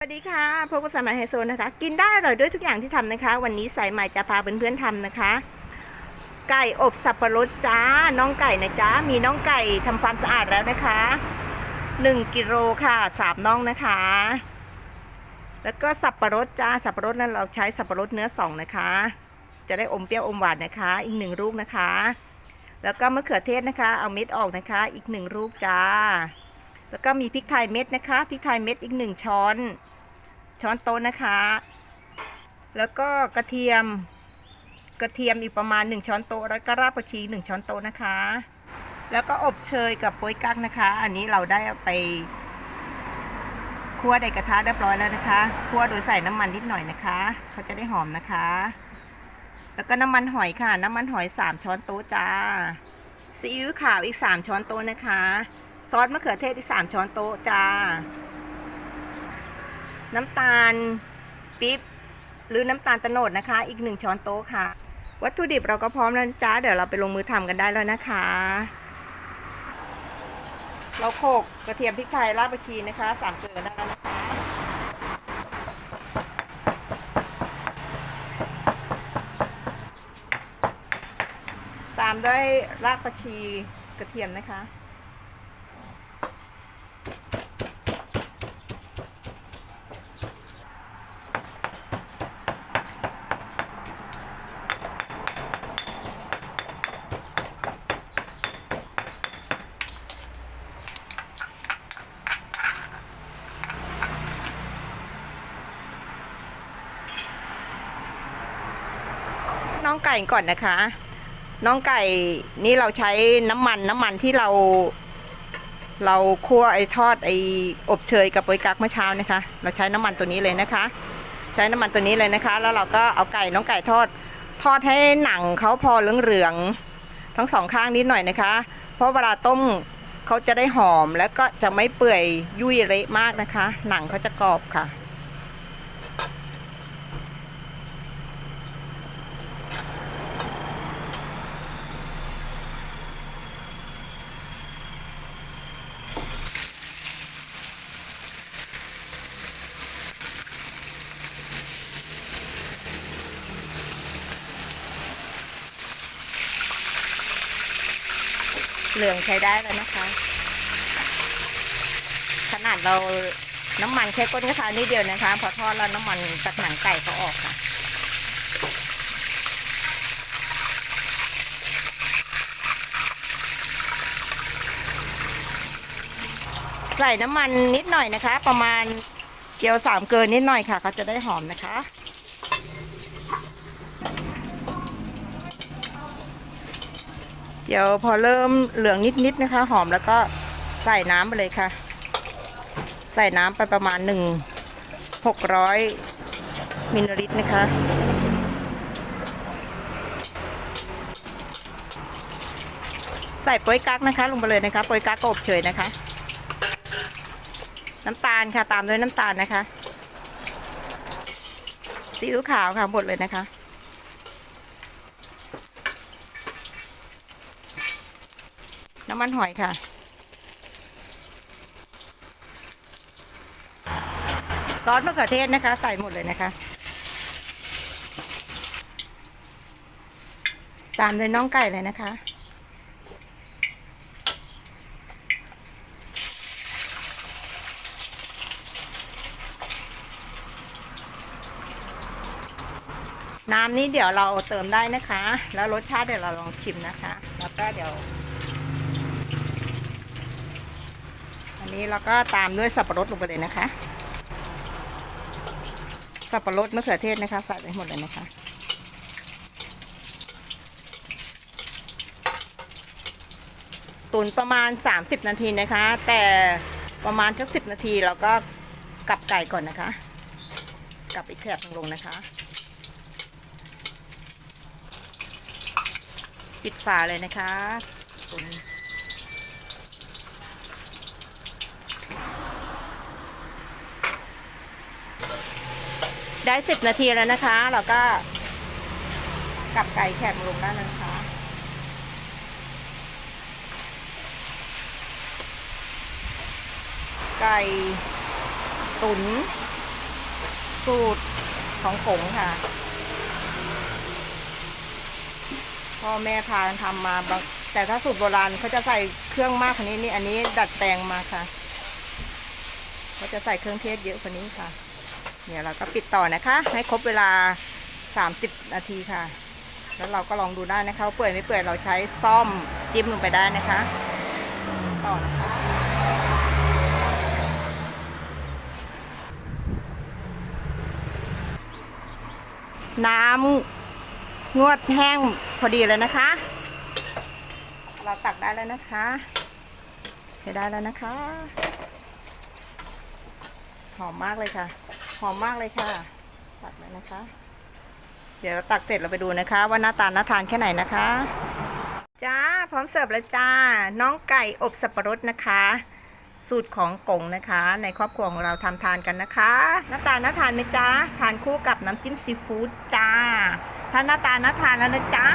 สวัสดีค่ะพบกับสมัยไฮโซนะคะ กินได้อร่อยด้วยทุกอย่างที่ทำนะคะ วันนี้สายใหม่จะพาเพื่อนๆทำนะคะ ไก่อบสับปะรดจ้า น้องไก่นะจ๊ะมีน้องไก่ทำความสะอาดแล้วนะคะ1กิโลค่ะสามน้องนะคะ แล้วก็สับปะรดจ้าสับปะรดนั้นเราใช้สับปะรดเนื้อสองนะคะ จะได้อมเปรี้ยวอมหวานนะคะ อีกหนึ่งลูกนะคะ แล้วก็มะเขือเทศนะคะ เอาเม็ดออกนะคะ อีกหนึ่งลูกจ้า แล้วก็มีพริกไทยเม็ดนะคะพริกไทยเม็ดอีกหนึ่งช้อน ช้อนโต๊ะนะคะ แล้วก็กระเทียม กระเทียมอีกประมาณ 1 ช้อนโต๊ะ แล้วก็รากผักชี 1 ช้อนโต๊ะนะคะ แล้วก็อบเชยกับโป๊ยกั๊กนะคะ อันนี้เราได้ไปคั่วในกระทะเรียบร้อยแล้วนะคะคั่วโดยใส่น้ำมันนิดหน่อยนะคะ เขาจะได้หอมนะคะ แล้วก็น้ำมันหอยค่ะ น้ำมันหอย 3 ช้อนโต๊ะจ้าซีอิ๊วขาวอีก 3 ช้อนโต๊ะนะคะ ซอสมะเขือเทศอีก 3 ช้อนโต๊ะจ้า น้ำตาลปิ๊บหรือน้ำตาลตะโนดนะคะ อีกหนึ่งช้อนโต๊ะค่ะ วัตถุดิบเราก็พร้อมแล้วจ้าเดี๋ยวเราไปลงมือทำกันได้แล้วนะคะ เราโขลกกระเทียมพริกไทยรากผักชีนะคะสามเกลือได้แล้วนะคะตามด้วยรากผักชีกระเทียมนะคะ น้องไก่ก่อนนะคะ น้องไก่นี่เราใช้น้ำมันน้ำมันที่เรา เราคั่วไอ้ทอดไอ้อบเชยกับโปยกักเมื่อเช้านะคะ เราใช้น้ำมันตัวนี้เลยนะคะ ใช้น้ำมันตัวนี้เลยนะคะ แล้วเราก็เอาไก่น้องไก่ทอด ทอดให้หนังเขาพอเหลืองๆทั้งสองข้างนิดหน่อยนะคะ เพราะเวลาต้มเขาจะได้หอมแล้วก็จะไม่เปื่อยยุ่ยเละมากนะคะ หนังเขาจะกรอบค่ะ เหลืองใช้ได้แล้วนะคะ ขนาดเราน้ำมันแค่ก้นกระทะนิดเดียวนะคะ พอทอดแล้วน้ำมันจากหนังไก่เขาออกค่ะใส่น้ำมันนิดหน่อยนะคะ ประมาณเกี๊ยวสามเกินนิดหน่อยค่ะ เขาจะได้หอมนะคะ เดี๋ยวพอเริ่มเหลืองนิดๆนะคะ หอมแล้วก็ใส่น้ำไปเลยค่ะ ใส่น้ำไปประมาณหนึ่งหกร้อยมิลลิลิตรนะคะ ใส่โป๊ยกั๊กนะคะ ลงไปเลยนะคะโป๊ยกั๊กก็อบเฉยนะคะ น้ำตาลค่ะตามด้วยน้ำตาลนะคะซีอิ๊วขาวค่ะหมดเลยนะคะ น้ำมันหอยค่ะ ซอสมะเขือเทศนะคะ ใส่หมดเลยนะคะ ตามด้วยน้องไก่เลยนะคะน้ำนี้เดี๋ยวเราเติมได้นะคะ แล้วรสชาติเดี๋ยวเราลองชิมนะคะ แล้วก็เดี๋ยว นี้เราก็ตามด้วยสับปะรดลงไปเลยนะคะ สับปะรดมะเขือเทศนะคะใส่ไปหมดเลยนะคะตุนประมาณ 30 นาทีนะคะ แต่ประมาณสักสินาทีเราก็กลับไก่ก่อนนะคะ กลับอีกแคบลงนะคะ ปิดฝาเลยนะคะตุน ได้สิบนาทีแล้วนะคะ เราก็กลับไก่แขกลงได้แล้วนะคะไก่ตุ๋นสูตรของกงค่ะ พ่อแม่พาทำมาแต่ถ้าสูตรโบราณเขาจะใส่เครื่องมากกว่านี้นี่อันนี้ดัดแปลงมาค่ะเขาจะใส่เครื่องเทศเยอะกว่านี้ค่ะ เนี่ยเราก็ปิดต่อนะคะ ให้ครบเวลา 30 นาทีค่ะ แล้วเราก็ลองดูได้นะคะเปื่อยไม่เปื่อยเราใช้ซ่อมจิ้มลงไปได้นะคะ ต่อนะคะน้ำงวดแห้งพอดีเลยนะคะ เราตักได้แล้วนะคะ ใช้ได้แล้วนะคะ หอมมากเลยค่ะ หอมมากเลยค่ะตักเลยนะคะ เดี๋ยวเราตักเสร็จเราไปดูนะคะ ว่าหน้าตาน่าทานแค่ไหนนะคะจ้าพร้อมเสิร์ฟแล้วจ้า น้องไก่อบสับปะรดนะคะ สูตรของกงนะคะ ในครอบครัวของเราทำทานกันนะคะ หน้าตาน่าทานไหมจ้าทานคู่กับน้ำจิ้มซีฟู้ดจ้า ถ้าหน้าตาน่าทานแล้วนะจ๊ะ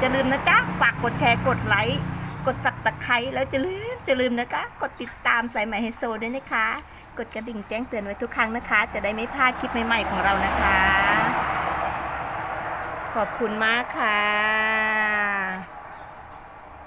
จะลืมนะจ๊ะฝากกดแชร์กดไลค์กดสับตะไคร้แล้วจะลืมจะลืมนะคะ กดติดตามสายใหม่ไฮโซด้วยนะคะ กดกระดิ่งแจ้งเตือนไว้ทุกครั้งนะคะ จะได้ไม่พลาดคลิปใหม่ๆของเรานะคะ ขอบคุณมากค่ะ